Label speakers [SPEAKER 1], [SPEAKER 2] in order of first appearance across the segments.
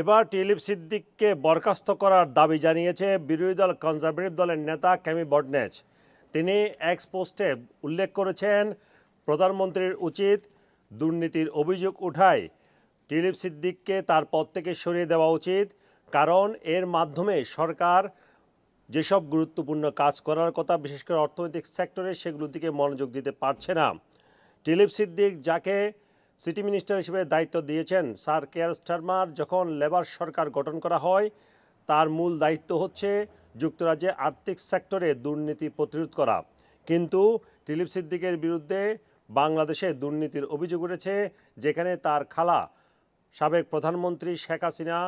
[SPEAKER 1] এবার টিলিপ সিদ্দিককে বরখাস্ত করার দাবি জানিয়েছে বিরোধী দল কনজারভেটিভ দলের নেতা ক্যামি বডনেচ তিনি এক্স পোস্টে উল্লেখ করেছেন, প্রধানমন্ত্রীর উচিত দুর্নীতির অভিযোগ উঠায় টিলিপ সিদ্দিককে তার পদ থেকে সরিয়ে দেওয়া উচিত, কারণ এর মাধ্যমে সরকার যেসব গুরুত্বপূর্ণ কাজ করার কথা, বিশেষ করে অর্থনৈতিক সেক্টরে সেগুলোর দিকে মনোযোগ দিতে পারছে না। টিলিপ সিদ্দিক যাকে সিটি মিনিস্টার হিসেবে দায়িত্ব দিয়েছেন স্যার কেয়ার স্টারমার। যখন লেবার সরকার গঠন করা হয়, তার মূল দায়িত্ব হচ্ছে যুক্তরাজ্যে আর্থিক সেক্টরে দুর্নীতি প্রতিরোধ করা। কিন্তু টিলিপ সিদ্দিকের বিরুদ্ধে বাংলাদেশে দুর্নীতির অভিযোগ উঠেছে, যেখানে তার খালা সাবেক প্রধানমন্ত্রী শেখ হাসিনা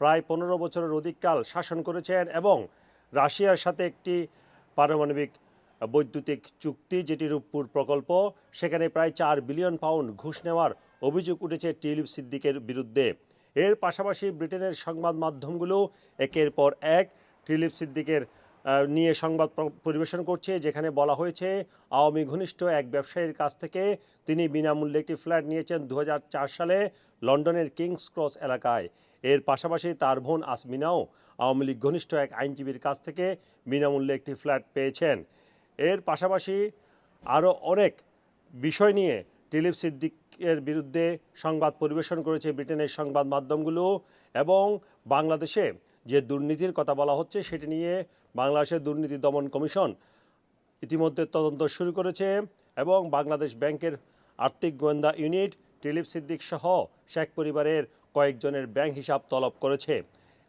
[SPEAKER 1] প্রায় পনেরো বছরের অধিককাল শাসন করেছেন এবং রাশিয়ার সাথে একটি পারমাণবিক বৈদ্যুতিক চুক্তি যেটি রূপপুর প্রকল্প, সেখানে প্রায় চার বিলিয়ন পাউন্ড ঘুষ নেওয়ার অভিযোগ উঠেছে টিউলিপ সিদ্দিকের বিরুদ্ধে। এর পাশাপাশি ব্রিটেনের সংবাদ মাধ্যমগুলো একের পর এক টিউলিপ সিদ্দিকের নিয়ে সংবাদ পরিবেশন করছে, যেখানে বলা হয়েছে, আওয়ামী ঘনিষ্ঠ এক ব্যবসায়ীর কাছ থেকে তিনি বিনামূল্যে একটি ফ্ল্যাট নিয়েছেন দু হাজার চার সালে লন্ডনের কিংস ক্রস এলাকায়। এর পাশাপাশি তার বোন আসমিনাও আওয়ামী লীগ ঘনিষ্ঠ এক আইনজীবীর কাছ থেকে বিনামূল্যে একটি ফ্ল্যাট পেয়েছেন। এর পাশাপাশি আরও অনেক বিষয় নিয়ে টিলিপ সিদ্দিকের বিরুদ্ধে সংবাদ পরিবেশন করেছে ব্রিটেনের সংবাদ মাধ্যমগুলো এবং বাংলাদেশে যে দুর্নীতির কথা বলা হচ্ছে সেটি নিয়ে বাংলাদেশের দুর্নীতি দমন কমিশন ইতিমধ্যে তদন্ত শুরু করেছে এবং বাংলাদেশ ব্যাংকের আর্থিক গোয়েন্দা ইউনিট টিলিপ সিদ্দিক সহ শেখ পরিবারের কয়েকজনের ব্যাংক হিসাব তলব করেছে।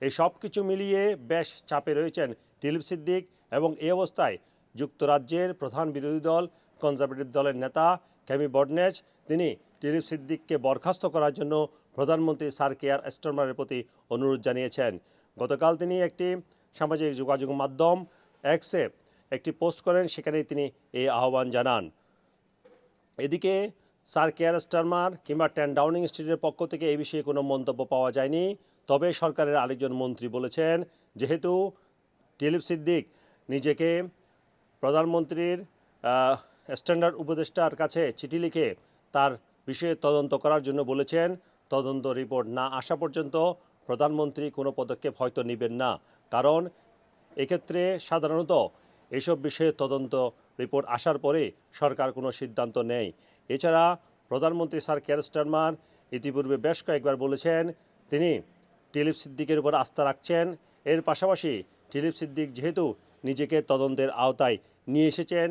[SPEAKER 1] এই সব কিছু মিলিয়ে বেশ চাপে রয়েছেন টিলিপ সিদ্দিক এবং এই অবস্থায় যুক্তরাজ্যের প্রধান বিরোধী দল কনজারভেটিভ দলের নেতা ক্যামি বডনেজ তিনি টিলিপ সিদ্দিককে বরখাস্ত করার জন্য প্রধানমন্ত্রী স্যার কেয়ার স্টর্মারের প্রতি অনুরোধ জানিয়েছেন। গতকাল তিনি একটি সামাজিক যোগাযোগ মাধ্যম এক্সে একটি পোস্ট করেন সেখানে তিনি এই আহ্বান জানান। এদিকে স্যার কেয়ার স্টারমার কিংবা টেন ডাউনিং স্ট্রিটের পক্ষ থেকে এই বিষয়ে কোনো মন্তব্য পাওয়া যায়নি। তবে সরকারের আরেকজন মন্ত্রী বলেছেন, যেহেতু টিলিপ সিদ্দিক নিজেকে প্রধানমন্ত্রীর স্ট্যান্ডার্ড উপদেষ্টার কাছে চিঠি লিখে তার বিষয়ে তদন্ত করার জন্য বলেছেন, তদন্ত রিপোর্ট না আসা পর্যন্ত প্রধানমন্ত্রী কোনো পদক্ষেপ হয়তো নেবেন না। কারণ এক্ষেত্রে সাধারণত এসব বিষয়ে তদন্ত রিপোর্ট আসার পরে সরকার কোনো সিদ্ধান্ত নেয় এছাড়া প্রধানমন্ত্রী স্যার কেয়ার স্টারমার ইতিপূর্বে বেশ কয়েকবার বলেছেন, তিনি টিলিপ সিদ্দিকের উপর আস্থা রাখছেন। এর পাশাপাশি টিলিপ সিদ্দিক যেহেতু নিজেকে তদন্তের আওতায় নিয়ে এসেছেন।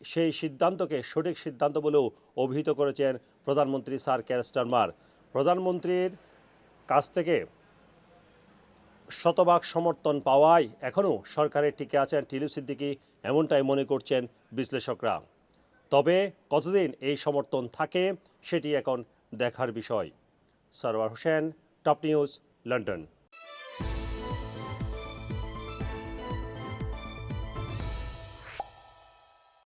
[SPEAKER 1] সেই সিদ্ধান্তকে সঠিক সিদ্ধান্ত বলেও অভিহিত করেছেন প্রধানমন্ত্রী স্যার কেয়ার স্টারমার প্রধানমন্ত্রীর কাছ থেকে শতভাগ সমর্থন পাওয়ায় এখনও সরকারের টিকে আছেন টিলু সিদ্দিকি, এমনটাই মনে করছেন বিশ্লেষকরা। তবে কতদিন এই সমর্থন থাকে সেটি এখন দেখার বিষয়। Sarwar Hossain, top news, London.